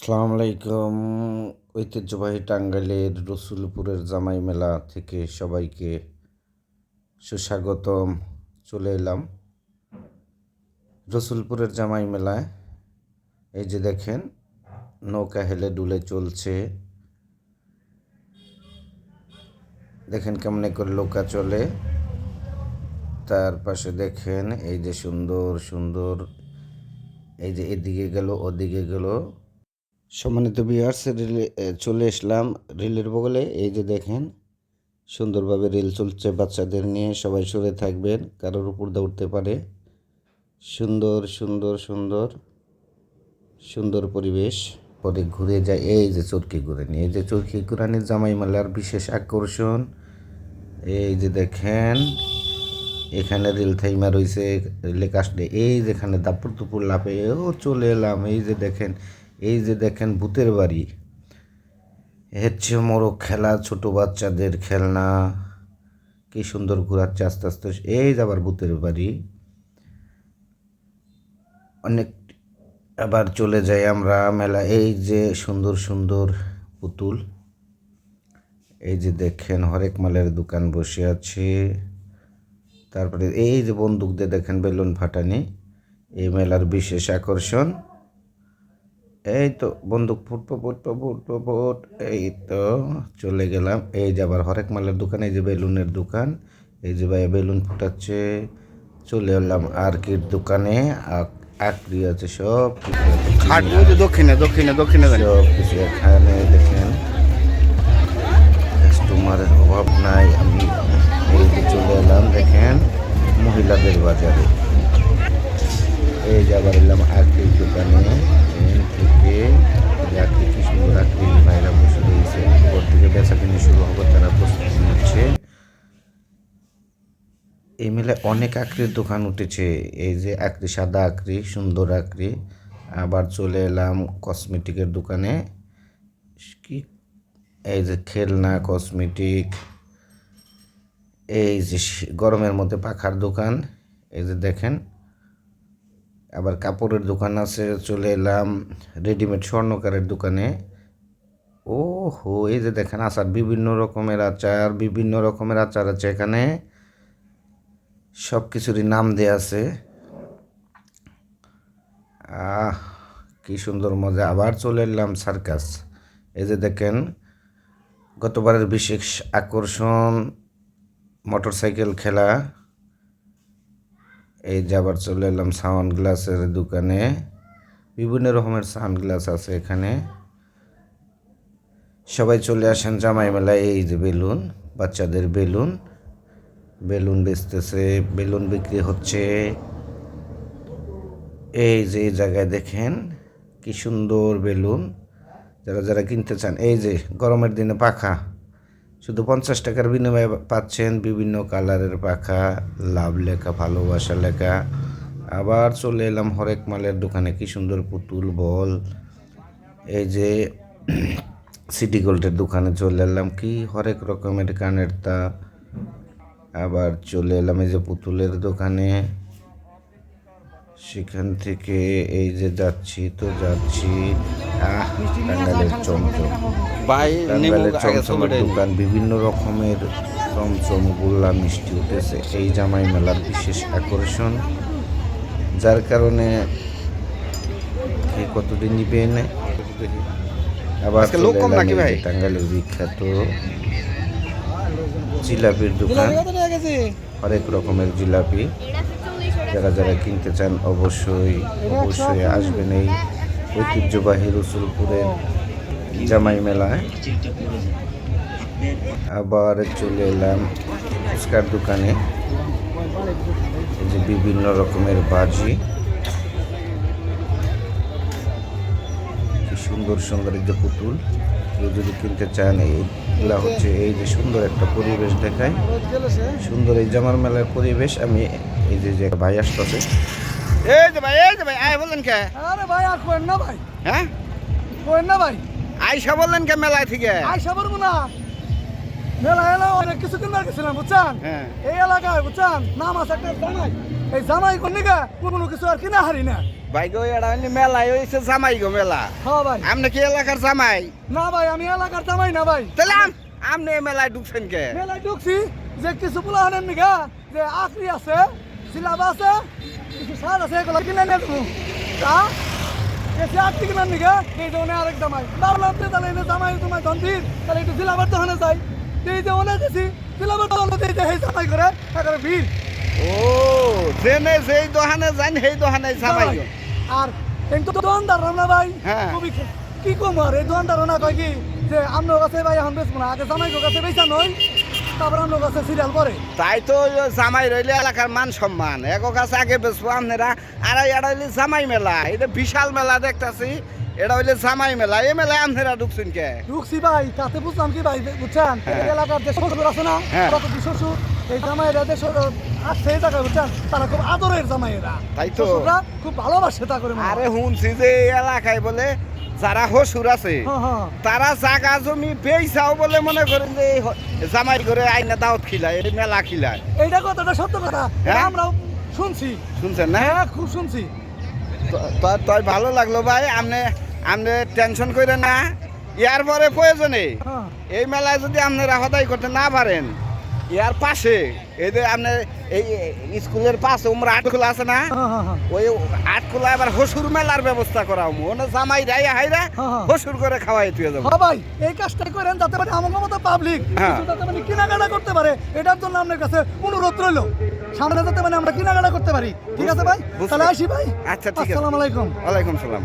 সালাম আলাইকুম। ঐতিহ্যবাহী টাঙ্গাইলের রসুলপুরের জামাই মেলা থেকে সবাইকে সুস্বাগতম। চলে এলাম রসুলপুরের জামাই মেলায়। এই যে দেখেন, নৌকা হেলে ডুলে চলছে। দেখেন কেমনে করে নৌকা চলে। তার পাশে দেখেন, এই যে সুন্দর সুন্দর, এই যে এদিকে গেল, ওদিকে গেল। সম্মানিত বিহার্স রেলে চলে আসলাম রেলের বগলে। এই যে দেখেন, সুন্দরভাবে রেল চলছে বাচ্চাদের নিয়ে। সবাই সরে থাকবেন, কারোর উপর উঠতে পারে। সুন্দর সুন্দর সুন্দর সুন্দর পরিবেশ। পরে ঘুরে যায় এই যে চরকি ঘুরানি, এই যে চরকি ঘুরানির জামাই মেলার বিশেষ আকর্ষণ। এই যে দেখেন, এখানে রেল থাইমা রয়েছে রেলে কাস্টে এই যেখানে দাপুর দুপুর লাফে, ও চলে এলাম। এই যে দেখেন এই যে দেখেন ভূতের বাড়ি। হচ্ছে মোরগ খেলা, ছোট বাচ্চাদের খেলনা। কি সুন্দর ঘোরাচ্ছে আস্তে আস্তে। এই যে আবার ভূতের বাড়ি। অনেক আবার চলে যাই আমরা মেলা। এই যে সুন্দর সুন্দর পুতুল। এই যে দেখেন হরেক মালের দোকান বসে আছে। তারপরে এই যে বন্দুক দিয়ে দেখেন বেলুন ফাটানি। এই মেলার বিশেষ আকর্ষণ। এই তো বন্দুক ফুটপো ফুটপো ফুটপো ফুট এই তো চলে গেলাম। এই যে আবার হরেক মালের দোকান এই যে বেলুনের দোকান এই যে ভাই বেলুন ফুটাচ্ছে চলে এলাম আর্কির দোকানে আক- আকরি আছে সব দক্ষিণে দক্ষিণে দক্ষিণে সব কিছু এখানে দেখেন। কাস্টমারের অভাব নাই আমি এই যে চলে এলাম দেখেন মহিলাদের বাজারে। এই যে আবার এলাম আকরির দোকানে। উপর কিনে শুরু হবে, তারা প্রস্তুতি নিচ্ছে। এই মেলায় অনেক আকরির দোকান উঠেছে। এই যে আকরি সাদা আকরি সুন্দর আকরি আবার চলে এলাম কসমেটিকের দোকানে। কি, এই যে খেলনা, কসমেটিক, এই যে গরমের মধ্যে পাখার দোকান। এই যে দেখেন, আবার কাপড়ের দোকান আছে, চলে এলাম রেডিমেড স্বর্ণকারের দোকানে। ও হো এই যে দেখেন আচার, বিভিন্ন রকমের আচার, বিভিন্ন রকমের আচার আছে এখানে। সব কিছুরই নাম দেয়া আছে। আহ, কি সুন্দর মজা। আবার চলে এলাম সার্কাস। এই যে দেখেন, গতবারের বিশেষ আকর্ষণ মোটরসাইকেল খেলা। এই যে আবার চলে এলাম সাউন্ড গ্লাসের দোকানে। বিভিন্ন রকমের সাউন্ড গ্লাস আছে এখানে। সবাই চলে আসেন জামাই মেলায় এই যে বেলুন, বাচ্চাদের বেলুন। বেলুন বেচতেছে, বেলুন বিক্রি হচ্ছে। এই যে এই জায়গায় দেখেন, কি সুন্দর বেলুন। যারা যারা কিনতে চান, এই যে গরমের দিনে পাখা। শুধু পঞ্চাশ টাকার বিনিময়ে পাচ্ছেন বিভিন্ন কালারের পাখা, লাভ লেখা, ভালোবাসা লেখা। আবার চলে এলাম হরেক মালের দোকানে, কি সুন্দর পুতুল, বল। এই যে সিটি গোল্ডের দোকানে চলে এলাম কি? হরেক রকমের কানের তা আবার চলে এলাম এই যে পুতুলের দোকানে। সেখান থেকে এই যে যাচ্ছি তো যাচ্ছি। চমচম। চমচমের দোকান বিভিন্ন রকমের চমচম গোল্লা মিষ্টি উঠেছে। এই জামাই মেলার বিশেষ আকর্ষণ। যার কারণে কে কতদিন নিবেন আবার লোক কম নাকি ভাই? টাঙ্গাইলের বিখ্যাত জিলাপির দোকান। হরেক রকমের জিলাপি। যারা যারা কিনতে চান অবশ্যই অবশ্যই আসবেন এই ঐতিহ্যবাহী রসুলপুরের জামাই মেলায় আবার চলে এলাম ফুচকার দোকানে। যে বিভিন্ন রকমের বাজি। সুন্দর সুন্দর এই যে পুতুল। কেউ যদি কিনতে চান এইগুলা হচ্ছে এই যে সুন্দর একটা পরিবেশ দেখায়। সুন্দর এই জামার মেলার পরিবেশ। আমি এই যে যে ভাই আসতেছে। এই যে ভাই এই যে ভাই আয় বলেন কে? আরে ভাই আর কোন না ভাই। হ্যাঁ? কোন না ভাই। আইসা বললেন কে মেলায় থেকে? আইসা বলব না। মেলা এলা অনেক কিছু কিনবার গেছিলাম বুঝছেন? হ্যাঁ। এই এলাকায় বুঝছেন? নাম আছে একটা জামাই। এই জামাই কোন নিকা কোনো কিছু আর কিনা হারি না। ভাই গো এটা হইলে মেলায় হইছে জামাই গো মেলা। হ্যাঁ ভাই। আপনি কি এলাকার জামাই? না ভাই আমি এলাকার জামাই না ভাই। তাহলে আপনি মেলায় ঢুকছেন কে? মেলায় ঢুকছি যে কিছু পোলাহানের নিগা যে আখরি আছে সিলাবা আছে কিছু সার আছে এগুলো কিনে নিয়ে দেবো। তা এসে আটটি কিনার নিগা এই জন্য আরেক জামাই। ভাবলাম যে তাহলে জামাই তোমার ধন্দির তাহলে একটু সিলাবার দোকানে যাই। এই যে করে ও জেনে যেই যান সেই আর দোকানদার না ভাই হ্যাঁ। খুবই কি কম আর এই দোকানদার না কয় কি যে কাছে ভাই এখন বেচবো না। আগে জামাই কাছে বেচা নয় তারপর আপনার কাছে সিরিয়াল করে তাই তো জামাই রইলে এলাকার মান সম্মান। এক কাছে আগে বেসবো আপনারা আর এটা হইলে জামাই মেলা এটা বিশাল মেলা দেখতাছি। এটা হইলে জামাই মেলা এই মেলায় আপনারা ঢুকছেন কে ঢুকছি ভাই তাতে বুঝলাম কি ভাই বুঝছেন হ্যাঁ। এলাকার যে শ্বশুর আছে না হ্যাঁ। কত শ্বশুর এই জামাইরা যে শ্বশুর আসছে এই জায়গায় বুঝছেন তারা খুব আদরের জামাইরা তাই তো। খুব ভালোবাসে তা করে হয়। আরে শুনছি যে এই এলাকায় বলে যারা হসুর আছে হ্যাঁ হ্যাঁ তারা জাগা জমি পেয়েছাও বলে মনে করেন যে জামাই করে আইনা দাওয়াত খিলায় মেলা খিলায় এইটা কথাটা সত্য কথা এটা হ্যাঁ? আমরাও শুনছি শুনছেন না হ্যাঁ খুব শুনছি তো- তো ভালো লাগল ভাই আপনি আপনি টেনশন করে না। ইয়ার পরে প্রয়োজনে হ্যাঁ। এই মেলায় যদি আপনারা হদাই করতে না পারেন ইয়ার পাশে এই যে আপনার এই স্কুলের পাশে উমরা আট খোলা আছে না হ্যাঁ হ্যাঁ ওই আট খোলা এবার হসুর মেলার ব্যবস্থা করা হব ওনে জামাই রাইয়া হাইরা। হসুর করে খাওয়াই তুই যাব। ভাই এই কাজটাই করেন যাতে মানে আমার মতো পাবলিক। যাতে মানে কেনাকাটা করতে পারে এটার জন্য আপনার কাছে অনুরোধ রইল। সামনে যাতে মানে আমরা কেনাকাটা করতে পারি। ঠিক আছে ভাই? তাহলে আসি ভাই। আচ্ছা, ঠিক আছে। আসসালামু আলাইকুম। ওয়ালাইকুম সালাম।